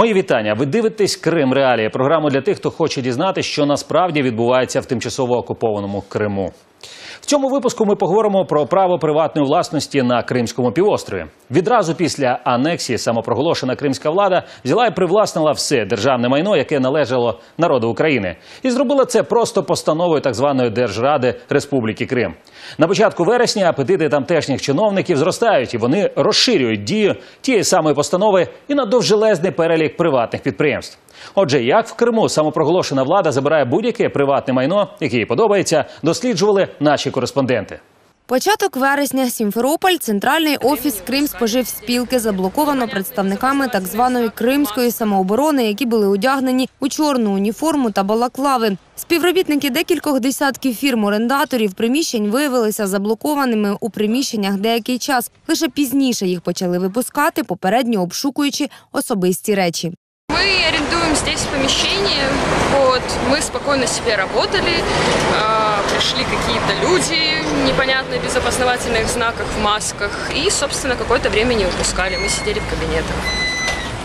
Мої вітання. Ви дивитесь Крим Реалії. Програму для тих, хто хоче дізнати, що насправді відбувається в тимчасово окупованому Криму. В цьому випуску ми поговоримо про право приватної власності на Кримському півострові. Відразу після анексії самопроголошена кримська влада взяла і привласнила все державне майно, яке належало народу України, і зробила це просто постановою так званої Держради Республіки Крим. На початку вересня апетити тамтешніх чиновників зростають, і вони розширюють дію тієї самої постанови і на довжелезний перелік приватних підприємств. Отже, як в Криму самопроголошена влада забирає будь-яке приватне майно, яке їй подобається, досліджували наші кореспонденти. Початок вересня Сімферополь, центральний офіс Кримспоживспілки заблоковано представниками так званої кримської самооборони, які були одягнені у чорну уніформу та балаклави. Співробітники декількох десятків фірм-орендаторів приміщень виявилися заблокованими у приміщеннях деякий час. Лише пізніше їх почали випускати, попередньо обшукуючи особисті речі. Мы арендуем здесь помещение, вот, мы спокойно себе работали, а, пришли какие-то люди непонятно без опознавательных знаков в масках и, собственно, какое-то время не выпускали, мы сидели в кабинетах.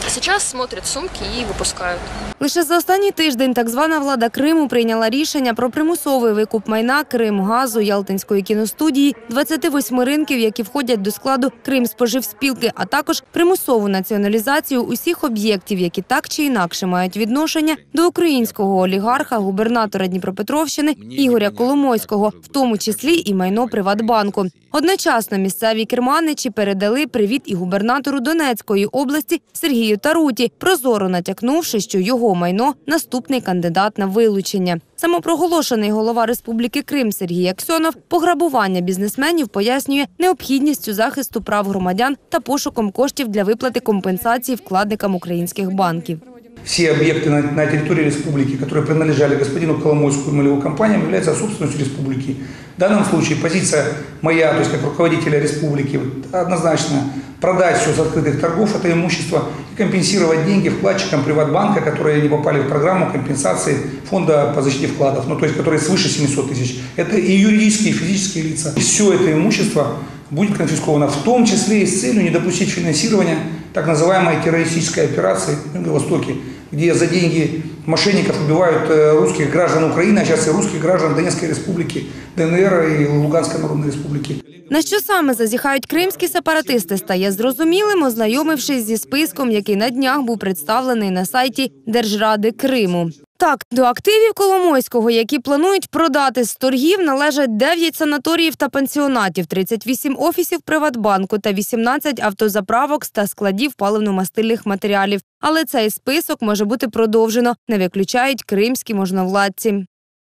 Сейчас смотрят сумки и выпускают. Лише за останній тиждень так звана влада Криму прийняла рішення про примусовий викуп майна Кримгазу, Ялтинської кіностудії, 28 ринків, які входять до складу Кримспоживспілки, а також примусову націоналізацію усіх об'єктів, які так чи інакше мають відношення до українського олігарха, губернатора Дніпропетровщини Ігоря Коломойського, в тому числі і майно Приватбанку. Одночасно місцеві керманичі передали привіт і губернатору Донецької області Сергію Таруті, прозоро натякнувши, що його майно наступний кандидат на вилучення. Самопроголошений голова Республіки Крим Сергій Аксьонов пограбування бізнесменів пояснює необхідністю захисту прав громадян та пошуком коштів для виплати компенсації вкладникам українських банків. все объекты на, на территории республики, которые принадлежали господину Коломойскому и его компаниям, являются собственностью республики. В данном случае позиция моя, то есть как руководителя республики, однозначно продать все с открытых торгов, это имущество, и компенсировать деньги вкладчикам Приватбанка, которые не попали в программу компенсации фонда по защите вкладов, ну то есть которые свыше 700 тысяч. Это и юридические, и физические лица. И все это имущество будет конфисковано, в том числе и с целью не допустить финансирования так называемой террористической операции на Юго-Востоке, где за деньги мошенников убивают э, русских граждан Украины, а сейчас и русских граждан Донецкой республики, ДНР и Луганской народной республики. На що саме зазіхають кримські сепаратисти, стає зрозумілим, ознайомившись зі списком, який на днях був представлений на сайті Держради Криму. Так, до активів Коломойського, які планують продати з торгів, належать 9 санаторіїв та пенсіонатів, 38 офісів Приватбанку та 18 автозаправок та складів паливно-мастильних матеріалів. Але цей список може бути продовжено, не виключають кримські можновладці.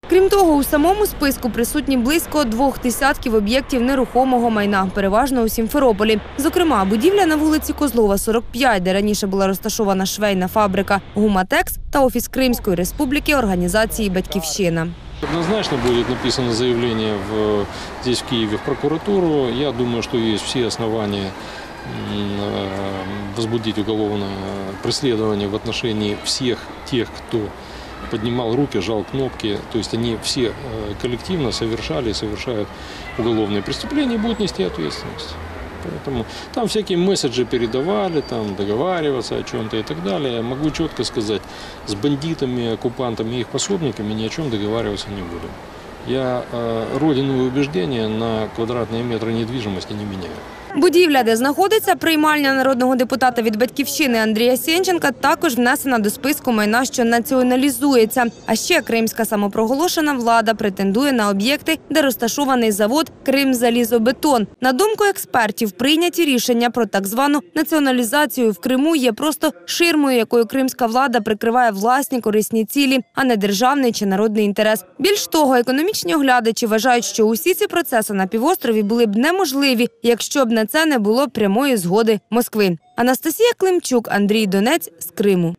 Крім того, у самому списку присутні близько двох десятків об'єктів нерухомого майна, переважно у Сімферополі. Зокрема, будівля на вулиці Козлова, 45, де раніше була розташована швейна фабрика Гуматекс та офіс Кримської республіки організації Батьківщина. Однозначно будет написано заявление в, здесь, в Киеве, в прокуратуру. Я думаю, что есть все основания э, возбудить уголовное преследование в отношении всех тех, кто поднимал руки, жал кнопки. То есть они все э, коллективно совершали и совершают уголовные преступления и будут нести ответственность. Поэтому там всякие месседжи передавали, там договариваться о чем-то и так далее. Я могу четко сказать, с бандитами, оккупантами и их пособниками ни о чем договариваться не буду. Я э, родину и убеждения на квадратные метры недвижимости не меняю. Будівля, де знаходиться приймальня народного депутата від батьківщини Андрія Сєнченка, також внесена до списку майна, що націоналізується. А ще кримська самопроголошена влада претендує на об'єкти, де розташований завод Кримзалізобетон. На думку експертів, прийняті рішення про так звану націоналізацію в Криму є просто ширмою, якою кримська влада прикриває власні корисні цілі, а не державний чи народний інтерес. Більш того, економічні оглядачі вважають, що усі ці процеси на півострові були б неможливі, якщо б на це не було прямої згоди Москви. Анастасія Климчук, Андрій Донець з Криму.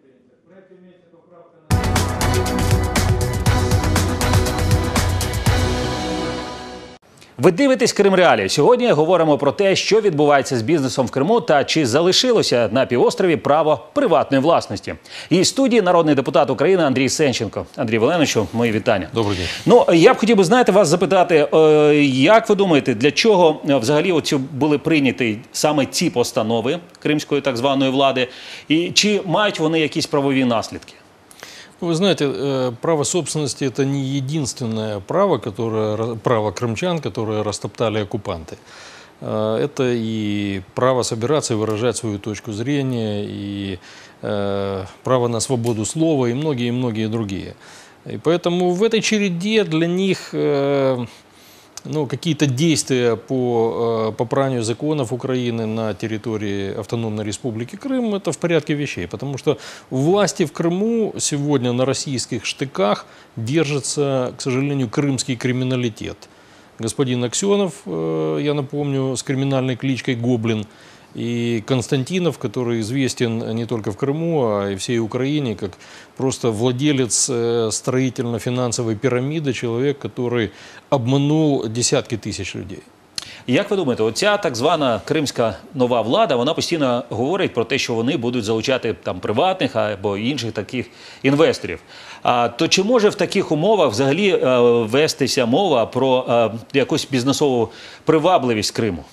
Ви дивитесь Крим Реалії. Сьогодні говоримо про те, що відбувається з бізнесом в Криму та чи залишилося на півострові право приватної власності. І в студії народний депутат України Андрій Сенченко. Андрій Валеновичу, мої вітання. Добрый день. Ну я б хотів би знаєте вас запитати, е, як ви думаєте, для чого е, взагалі оці були прийняті саме ці постанови кримської так званої влади, і чи мають вони якісь правові наслідки? Вы знаете, э, право собственности – это не единственное право, которое, ра- право крымчан, которое растоптали оккупанты. Э, Это и право собираться и выражать свою точку зрения, и э, право на свободу слова, и многие-многие другие. И поэтому в этой череде для них ну, какие-то действия по э, попранию законов Украины на территории Автономной Республики Крым, это в порядке вещей. Потому что власти в Крыму сегодня на российских штыках держится, к сожалению, крымский криминалитет. Господин Аксенов, э, я напомню, с криминальной кличкой Гоблин, и Константинов, который известен не только в Крыму, а и всей Украине, как просто владелец э, строительно-финансовой пирамиды, человек, который обманул десятки тысяч людей. Як ви думаєте, оця так звана кримська нова влада, вона постійно говорить про те, що вони будуть залучати там приватних або інших таких інвесторів. А то чи може в таких умовах взагалі е, вестися мова про е, якусь бізнесову привабливість Криму?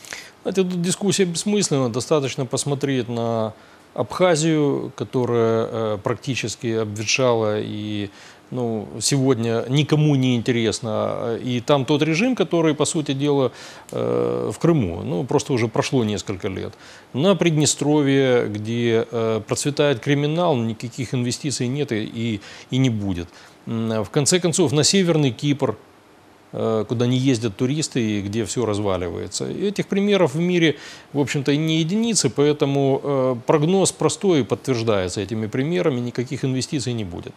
Знаете, тут дискуссия бессмысленна. Достаточно посмотреть на Абхазию, которая э, практически обветшала и ну, сегодня никому не интересно. И там тот режим, который, по сути дела, э, в Крыму, ну, просто уже прошло несколько лет. На Приднестровье, где э, процветает криминал, никаких инвестиций нет и, и, не будет. В конце концов, на Северный Кипр, куда не ездят туристы и где все разваливается. И этих примеров в мире, в общем-то, и не единицы, поэтому э, прогноз простой и подтверждается этими примерами, никаких инвестиций не будет.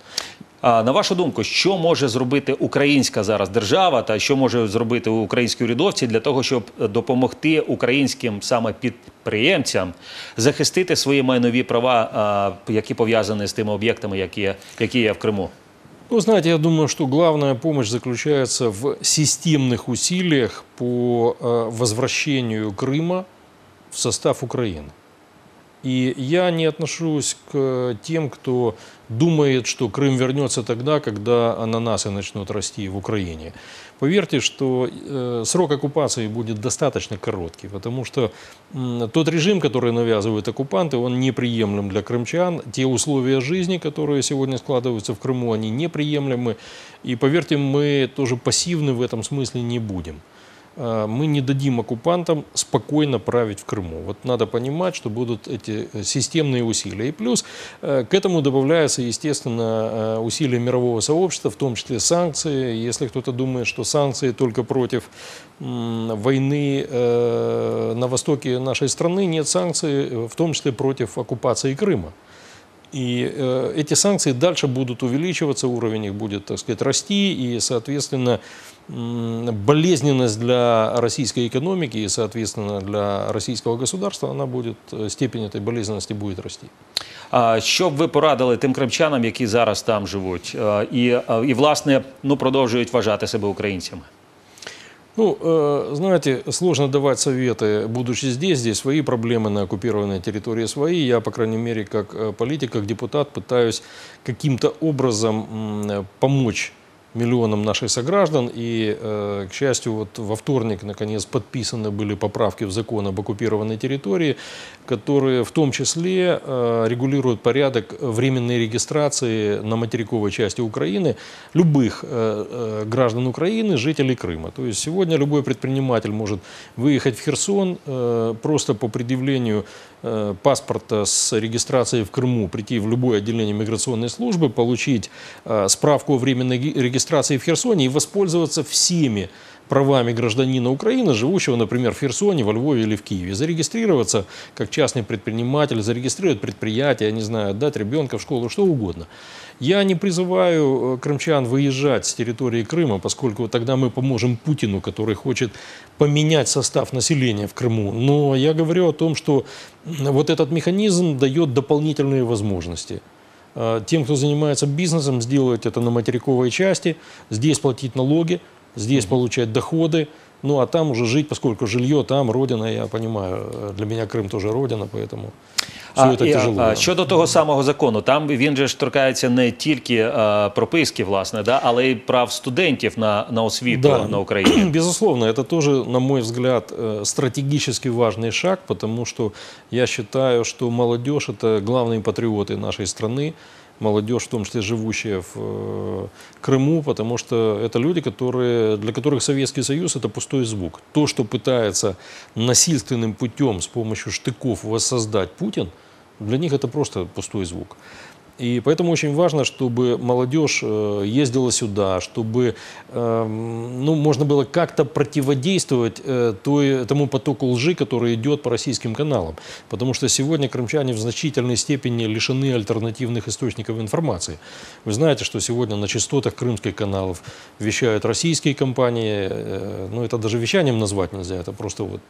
А на вашу думку, що може зробити українська зараз держава, та що може зробити українські урядовці для того, щоб допомогти українським саме підприємцям захистити свої майнові права, а, які пов'язані з тими об'єктами, які, є- які є в Криму? Ну, знаете, я думаю, что главная помощь заключается в системных усилиях по э, возвращению Крыма в состав Украины. И я не отношусь к тем, кто думает, что Крым вернется тогда, когда ананасы начнут расти в Украине. Поверьте, что э, срок оккупации будет достаточно короткий, потому что м, тот режим, который навязывают оккупанты, он неприемлем для крымчан. Те условия жизни, которые сегодня складываются в Крыму, они неприемлемы. И поверьте, мы тоже пассивны в этом смысле не будем э, мы не дадим оккупантам спокойно править в Крыму. Вот надо понимать, что будут эти э, системные усилия. И плюс э, к этому добавляется, естественно, э, усилия мирового сообщества, в том числе санкции. Если кто-то думает, что санкции только против войны э, на востоке нашей страны, нет санкций, э, в том числе против оккупации Крыма. И э, эти санкции дальше будут увеличиваться, уровень их будет, так сказать, расти, и, соответственно, м, болезненность для российской экономики и, соответственно, для российского государства, она будет, э, степень этой болезненности будет расти. А що б ви порадили тим кримчанам, які зараз там живуть, е, і, е, і власне ну продовжують вважати себе українцями? Ну, э, знаете, сложно давать советы, будучи здесь, здесь свои проблемы на оккупированной территории свои. Я, по крайней мере, как э, политик, как депутат пытаюсь каким-то образом м, помочь миллионам наших сограждан. И, э, к счастью, вот во вторник, наконец, подписаны были поправки в закон об оккупированной территории, которые в том числе э, регулируют порядок временной регистрации на материковой части Украины любых э, граждан Украины, жителей Крыма. То есть сегодня любой предприниматель может выехать в Херсон просто по предъявлению паспорта с регистрацией в Крыму, прийти в любое отделение миграционной службы, получить э, справку о временной ги- регистрации в Херсоне и воспользоваться всеми правами гражданина Украины, живущего, например, в Херсоне, во Львове или в Киеве, зарегистрироваться как частный предприниматель, зарегистрировать предприятие, я не знаю, отдать ребенка в школу, что угодно. Я не призываю э, крымчан выезжать с территории Крыма, поскольку тогда мы поможем Путину, который хочет поменять состав населения в Крыму. Но я говорю о том, что вот этот механизм дает дополнительные возможности. Э, Тем, кто занимается бизнесом, сделать это на материковой части, здесь платить налоги, здесь получать доходы, Ну а там уже жить, поскольку жилье там, родина, я понимаю, э, для меня Крым тоже родина, поэтому все А, это і, тяжело. а, да. щодо того самого закону, там він же ж торкається не тільки е, прописки, власне, да, але й прав студентів на, на освіту Да. на Україні. Безусловно, это тоже, на мой взгляд, э, стратегически важный шаг, потому что я считаю, что молодежь – это главные патриоты нашей страны, Молодежь, в том числе живущая в э, Крыму, потому что это люди, которые, для которых Советский Союз – это пустой звук. То, что пытается насильственным путем с помощью штыков воссоздать Путин, для них это просто пустой звук. И поэтому очень важно, чтобы молодежь э, ездила сюда, чтобы эм, ну, можно было как-то противодействовать э, той, тому потоку лжи, который идет по российским каналам. Потому что сегодня крымчане в значительной степени лишены альтернативных источников информации. Вы знаете, что сегодня на частотах крымских каналов вещают российские компании. э, Ну, это даже вещанием назвать нельзя, это просто вот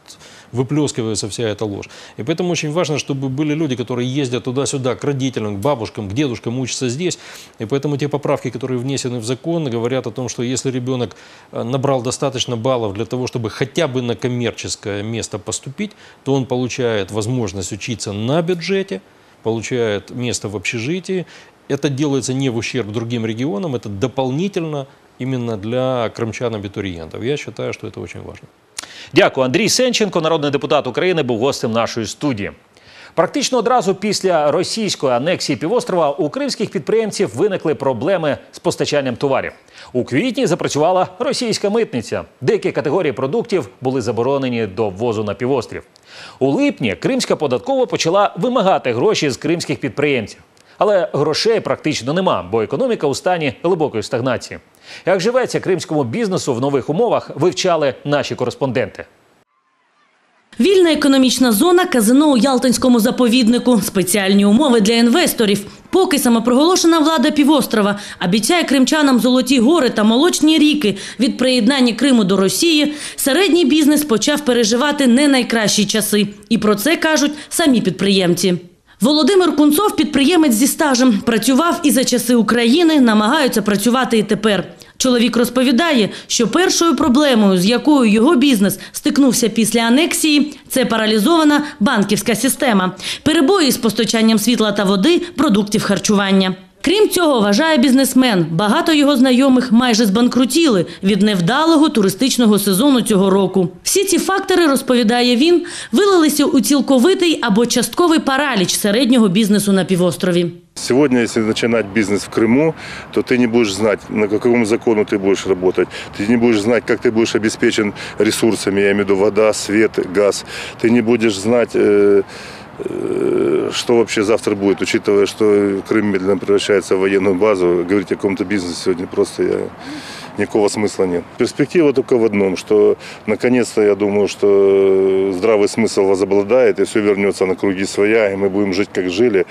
выплескивается вся эта ложь. И поэтому очень важно, чтобы были люди, которые ездят туда-сюда к родителям, к бабушкам, к дедушкам, учатся здесь. И поэтому те поправки, которые внесены в закон, говорят о том, что если ребенок э, набрал достаточно баллов для того, чтобы хотя бы на коммерческое место поступить, то он получает возможность учиться на бюджете, получает место в общежитии. Это делается не в ущерб другим регионам, это дополнительно именно для крымчан-абитуриентов. Я считаю, что это очень важно. Дякую. Андрій Сенченко, народний депутат України, був гостем нашої студії. Практично одразу після російської анексії півострова у кримських підприємців виникли проблеми з постачанням товарів. У квітні запрацювала російська митниця. Деякі категорії продуктів були заборонені до ввозу на півострів. У липні кримська податкова почала вимагати гроші з кримських підприємців. Але грошей практично нема, бо економіка у стані глибокої стагнації. Як живеться кримському бізнесу в нових умовах, вивчали наші кореспонденти. Вільна економічна зона, казино у Ялтинському заповіднику, спеціальні умови для інвесторів. Поки самопроголошена влада півострова обіцяє кримчанам золоті гори та молочні ріки від приєднання Криму до Росії, середній бізнес почав переживати не найкращі часи. І про це кажуть самі підприємці. Володимир Кунцов, підприємець зі стажем, працював і за часи України, намагаються працювати і тепер. Чоловік розповідає, що першою проблемою, з якою його бізнес стикнувся після анексії, це паралізована банківська система, перебої з постачанням світла та води, продуктів харчування. Крім цього, вважає бізнесмен, багато його знайомих майже збанкрутіли від невдалого туристичного сезону цього року. Всі ці фактори, розповідає він, вилилися у цілковитий або частковий параліч середнього бізнесу на півострові. Сегодня, если начинать бизнес в Крыму, то ты не будешь знать, на какому закону ты будешь работать. Ты не будешь знать, как ты будешь обеспечен ресурсами, я имею в виду вода, свет, газ. Ты не будешь знать, э, э, что вообще завтра будет, учитывая, что Крым медленно превращается в военную базу. Говорить о каком-то бизнесе сегодня просто я никакого смысла нет. Перспектива только в одном, что наконец-то я думаю, что здравый смысл возобладает, и все вернется на круги своя, и мы будем жить, как жили.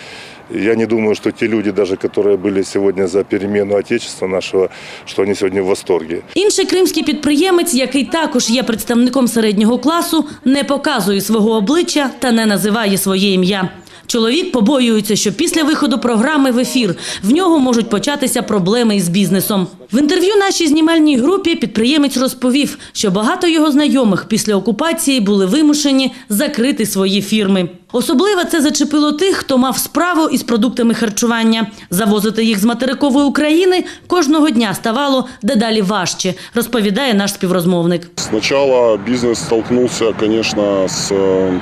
Я не думаю, что те люди, даже которые были сегодня за перемену Отечества нашего, что они сегодня в восторге. Інший кримський підприємець, який також є представником середнього класу, не показує свого обличчя та не називає своє ім'я. Чоловік побоюється, що після виходу програми в ефір в нього можуть початися проблеми із бізнесом. В інтерв'ю нашій знімальній групі підприємець розповів, що багато його знайомих після окупації були вимушені закрити свої фірми. Особливо це зачепило тих, хто мав справу із продуктами харчування. Завозити їх з материкової України кожного дня ставало дедалі важче, розповідає наш співрозмовник. Сначала бизнес столкнулся, конечно, с э,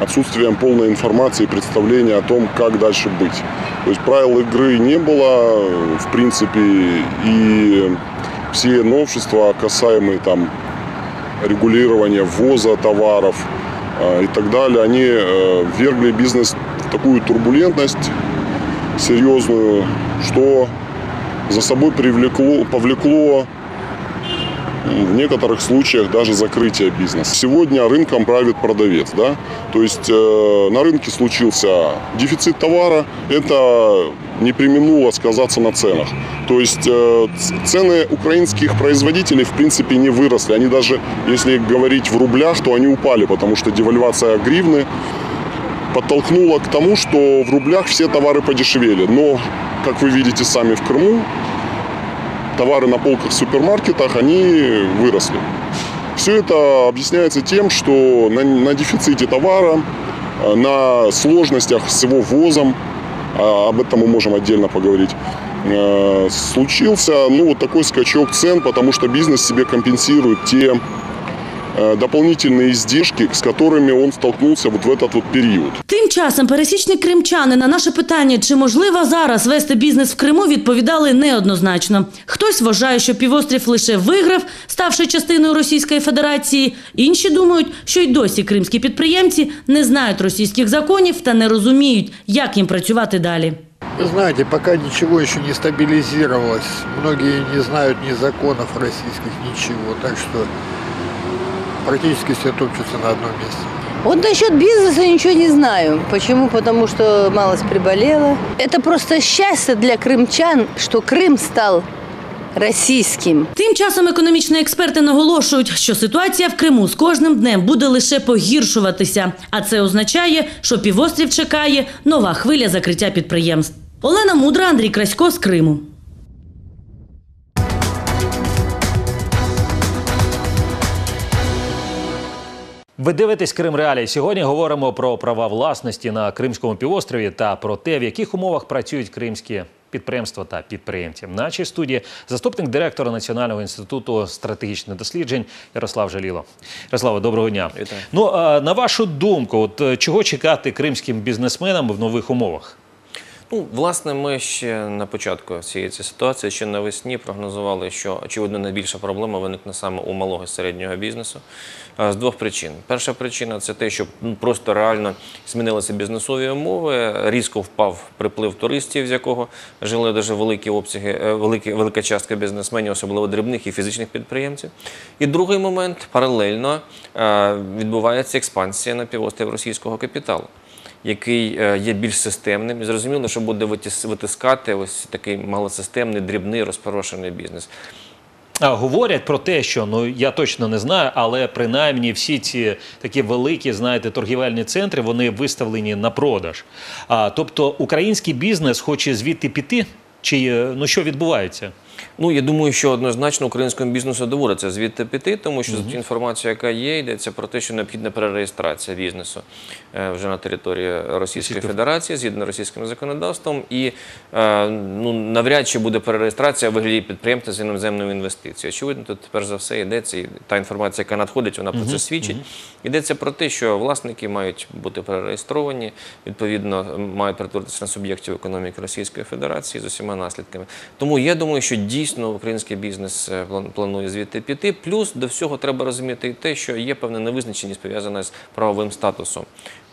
отсутствием полной информации и представления о том, как дальше быть. То есть правил игры не было, в принципе, и все новшества, касаемые там регулирования ввоза товаров э, и так далее, они э, ввергли бизнес в такую турбулентность серьезную, что за собой привлекло, повлекло в некоторых случаях даже закрытие бизнеса. Сегодня рынком правит продавец, да, то есть э, на рынке случился дефицит товара, это не применуло сказаться на ценах. То есть э, цены украинских производителей в принципе не выросли, они даже, если говорить в рублях, то они упали, потому что девальвация гривны подтолкнула к тому, что в рублях все товары подешевели. Но, как вы видите сами в Крыму, товары на полках в супермаркетах, они выросли. Все это объясняется тем, что на, на дефиците товара, э, на сложностях с его ввозом, а об этом мы можем отдельно поговорить, э, случился ну, вот такой скачок цен, потому что бизнес себе компенсирует те дополнительные издержки, с которыми он столкнулся вот в этот вот период. Тим часом пересічні кримчани на наше питання, чи можливо зараз вести бізнес в Криму, відповідали неоднозначно. Хтось вважає, що півострів лише виграв, ставши частиною Російської Федерації. Інші думають, що й досі кримські підприємці не знають російських законів та не розуміють, як їм працювати далі. Вы знаете, пока ничего еще не стабилизировалось. Многие не знают ни законов российских, ничего. Так что практически все топчутся на одном месте. Вот насчет бизнеса ничего не знаю. Почему? Потому что малость приболела. Это просто счастье для крымчан, что Крым стал российским. Тим часом економічні експерти наголошують, що ситуація в Криму з кожним днем буде лише погіршуватися. А це означає, що півострів чекає нова хвиля закриття підприємств. Олена Мудра, Андрій Красько з Криму. Ви дивитесь Крим Реалії. Сьогодні говоримо про права власності на Кримському півострові та про те, в яких умовах працюють кримські підприємства та підприємці. В нашій студії заступник директора Національного інституту стратегічних досліджень Ярослав Жаліло. Ярославе, доброго дня. Вітаю. Ну на вашу думку, от е, чого чекати кримським бізнесменам в нових умовах? Ну, власне, ми ще на початку цієї ситуації, ще навесні прогнозували, що очевидно найбільша проблема виникне саме у малого і середнього бізнесу з двох причин. Перша причина це те, що ну, просто реально змінилися бізнесові умови, різко впав приплив туристів, з якого жили дуже великі обсяги, е, великі, велика частка бізнесменів, особливо дрібних і фізичних підприємців. І другий момент паралельно е, відбувається експансія на півострів російського капіталу який е, є більш системним. Зрозуміло, що буде витискати ось такий малосистемний, дрібний, розпорошений бізнес. Говорять про те, що ну я точно не знаю, але принаймні всі ці такі великі, знаєте, торгівельні центри вони виставлені на продаж. А тобто український бізнес хоче звідти піти, чи е, ну що відбувається? Ну, я думаю, що однозначно українському бізнесу доводиться звідти піти, тому що за ту інформацію, яка є, йдеться про те, що необхідна перереєстрація бізнесу е, вже на території Російської Федерації згідно російським законодавством. І е, ну, навряд чи буде перереєстрація вигляді підприємства з іноземною інвестицією. Очевидно, тут перш за все йдеться, і та інформація, яка надходить, вона про це свідчить. Йдеться про те, що власники мають бути перереєстровані, відповідно, мають перетворитися на суб'єктів економіки Російської Федерації з усіма наслідками. Тому я думаю, що дійсно український бізнес е, план- планує звідти піти. Плюс до всього треба розуміти і те, що є певна невизначеність пов'язана з правовим статусом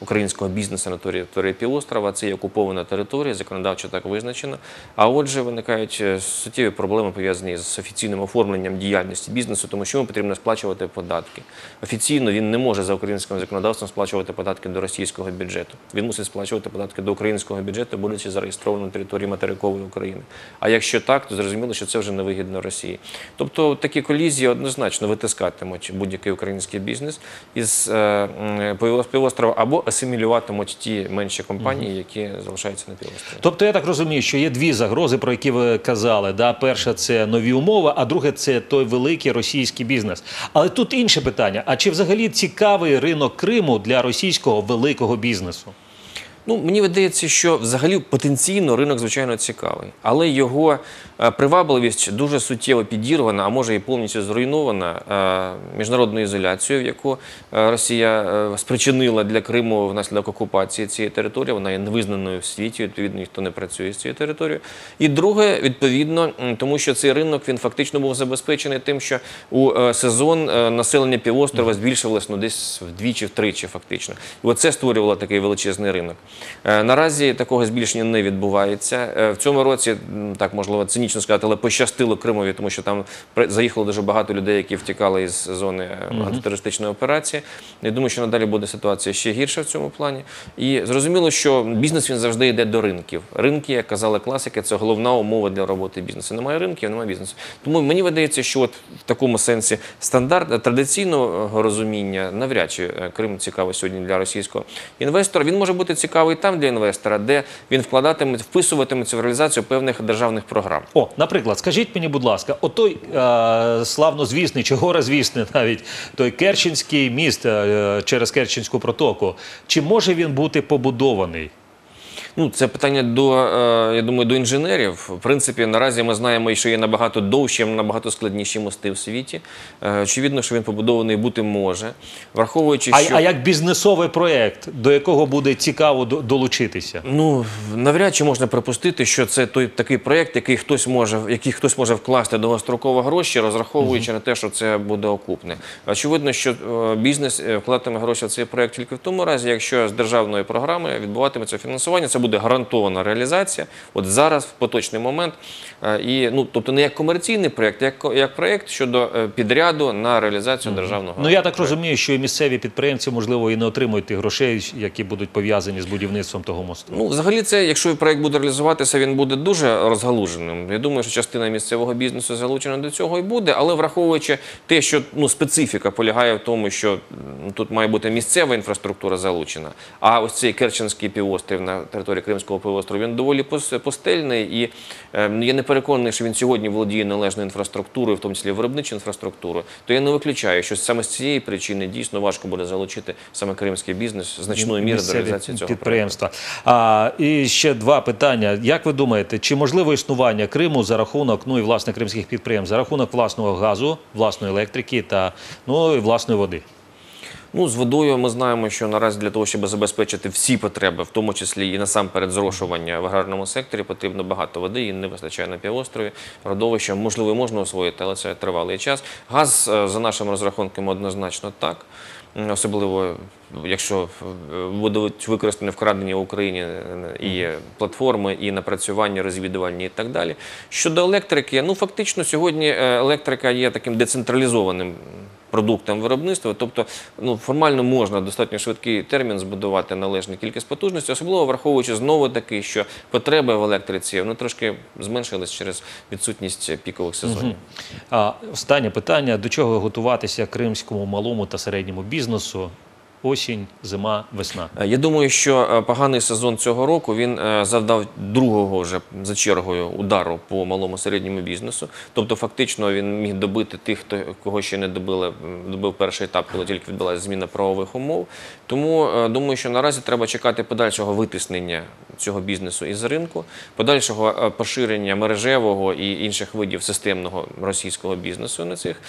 українського бізнесу на території півострова. Це є окупована територія, законодавчо так визначено. А отже, виникають е, суттєві проблеми пов'язані з офіційним оформленням діяльності бізнесу, тому що йому потрібно сплачувати податки. Офіційно він не може за українським законодавством сплачувати податки до російського бюджету. Він мусить сплачувати податки до українського бюджету, будучи зареєстрованим на території материкової України. А якщо так, то зрозуміло, що це вже невигідно Росії. Тобто такі колізії однозначно витискатимуть будь-який український бізнес із е, півострова або асимілюватимуть ті менші компанії, які залишаються на півострові. Тобто я так розумію, що є дві загрози, про які ви казали. Да? Перша це нові умови, а друге це той великий російський бізнес. Але тут інше питання: а чи взагалі цікавий ринок Криму для російського великого бізнесу? Ну, мені видається, що взагалі потенційно ринок, звичайно, цікавий, але його е, привабливість дуже суттєво підірвана, а може і повністю зруйнована е, міжнародною ізоляцією, яку е, Росія спричинила для Криму внаслідок окупації цієї території. Вона є невизнаною в світі, відповідно, ніхто не працює з цією територією. І друге, відповідно, тому що цей ринок він фактично був забезпечений тим, що у сезон населення півострова збільшувалось ну, десь вдвічі, втричі, фактично. І оце створювало такий величезний ринок. Е, Наразі такого збільшення не відбувається. Е, В цьому році, так можливо, цинічно сказати, але пощастило Кримові, тому що там заїхало дуже багато людей, які втікали із зони е, антитерористичної операції. Я думаю, що надалі буде ситуація ще гірша в цьому плані. І зрозуміло, що бізнес він завжди йде до ринків. Ринки, як казали класики, це головна умова для роботи бізнесу. Немає ринків, немає бізнесу. Тому мені видається, що от в такому сенсі стандарт традиційного розуміння навряд чи Крим цікавий сьогодні для російського інвестора. Він може бути цікавий. Цікавий там для інвестора, де він вкладатиме, вписуватиметься в реалізацію певних державних програм. О, наприклад, скажіть мені, будь ласка, отой е, славнозвісний чи горозвісний навіть той Керченський міст е, через Керченську протоку, чи може він бути побудований? Ну, це питання до, е, я думаю, до інженерів. В принципі, наразі ми знаємо, що є набагато довші, набагато складніші мости в світі. Е, Очевидно, що він побудований бути може, враховуючи, А, що а як бізнесовий проєкт, до якого буде цікаво долучитися? Ну навряд чи можна припустити, що це той такий проєкт, який хтось може, який хтось може вкласти довгостроково гроші, розраховуючи на те, що це буде окупне. Очевидно, що е, бізнес вкладатиме гроші в цей проєкт тільки в тому разі, якщо з державної програми відбуватиметься фінансування, це буде гарантована реалізація. От зараз, в поточний момент, Е, і ну тобто не як комерційний проєкт, як як проєкт щодо е, підряду на реалізацію державного. Ну я так розумію, що і місцеві підприємці, можливо, і не отримують тих грошей, які будуть пов'язані з будівництвом того мосту. Ну, взагалі, це, якщо проект буде реалізуватися, він буде дуже розгалуженим. Я думаю, що частина місцевого бізнесу залучена до цього і буде, але враховуючи те, що ну, специфіка полягає в тому, що тут має бути місцева інфраструктура залучена, а ось цей Керченський півострів на території Кримського півострову, він доволі пос- постельний і е, я не переконаний, що він сьогодні володіє належною інфраструктурою, в тому числі виробничою інфраструктурою, то я не виключаю, що саме з цієї причини дійсно важко буде залучити саме кримський бізнес значною мірою до реалізації цього підприємства. А, і ще два питання. Як ви думаєте, чи можливо існування Криму за рахунок, ну і власне кримських підприємств, за рахунок власного газу, власної електрики та ну і власної води? Ну, з водою ми знаємо, що наразі для того, щоб забезпечити всі потреби, в тому числі і насамперед зрошування в аграрному секторі, потрібно багато води, її не вистачає на півострові. Родовище, можливо, можна освоїти, але це тривалий час. Газ, е, за нашими розрахунками, однозначно так. Особливо, якщо е, будуть використані вкрадені в Україні е, і платформи, і напрацювання розвідувальні і так далі. Щодо електрики, ну фактично сьогодні електрика є таким децентралізованим продуктом виробництва. Тобто, ну формально можна достатньо швидкий термін збудувати належну кількість потужності, особливо враховуючи знову таки, що потреби в електриці вони трошки зменшились через відсутність пікових сезонів. А останнє питання: до чого готуватися кримському малому та середньому бізнесу? Осінь, зима, весна. Е, Я думаю, що е, поганий сезон цього року він е, завдав другого вже за чергою удару по малому середньому бізнесу. Тобто, фактично, він міг добити тих, хто кого ще не добили, добив перший етап, коли тільки відбулася зміна правових умов. Тому думаю, що наразі треба чекати подальшого витиснення цього бізнесу із ринку, подальшого поширення мережевого і інших видів системного російського бізнесу на цих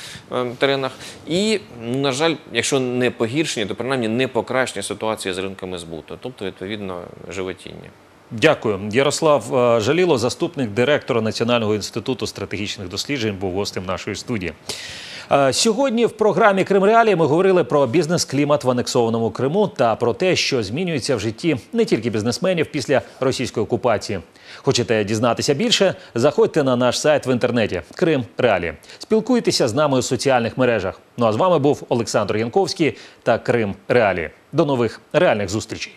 теренах. І, ну, на жаль, якщо не погіршення, то принаймні не покращення ситуації з ринками збуту, тобто відповідно животіння. Дякую. Ярослав е, Жаліло, заступник директора Національного інституту стратегічних досліджень, був гостем нашої студії. Е, Сьогодні в програмі Крим Реалії ми говорили про бізнес-клімат в анексованому Криму та про те, що змінюється в житті не тільки бізнесменів після російської окупації. Хочете дізнатися більше? Заходьте на наш сайт в інтернеті Крим Реалії. Спілкуйтеся з нами у соціальних мережах. Ну а з вами був Олександр Янковський та Крим Реалії. До нових реальних зустрічей.